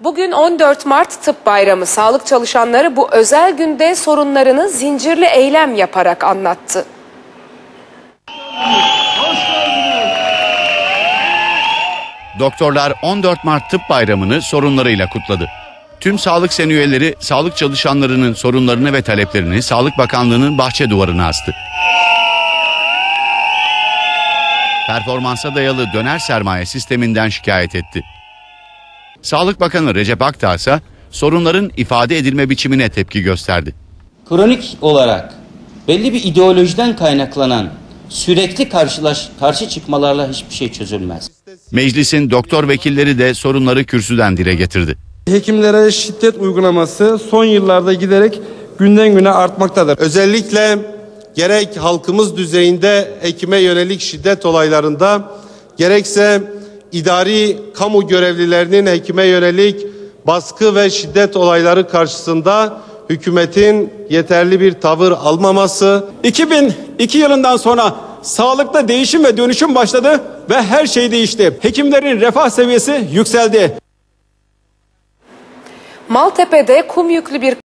Bugün 14 Mart Tıp Bayramı. Sağlık çalışanları bu özel günde sorunlarını zincirli eylem yaparak anlattı. Doktorlar 14 Mart Tıp Bayramı'nı sorunlarıyla kutladı. Tüm sağlık sen üyeleri sağlık çalışanlarının sorunlarını ve taleplerini Sağlık Bakanlığı'nın bahçe duvarına astı. Performansa dayalı döner sermaye sisteminden şikayet etti. Sağlık Bakanı Recep Akdağ ise sorunların ifade edilme biçimine tepki gösterdi. kronik olarak belli bir ideolojiden kaynaklanan sürekli karşılaş, karşı çıkmalarla hiçbir şey çözülmez. Meclisin doktor vekilleri de sorunları kürsüden dile getirdi. Hekimlere şiddet uygulaması son yıllarda giderek günden güne artmaktadır. Özellikle gerek halkımız düzeyinde hekime yönelik şiddet olaylarında gerekse idari kamu görevlilerinin hekime yönelik baskı ve şiddet olayları karşısında hükümetin yeterli bir tavır almaması 2002 yılından sonra sağlıkta değişim ve dönüşüm başladı ve her şey değişti. Hekimlerin refah seviyesi yükseldi. Maltepe'de kum yüklü bir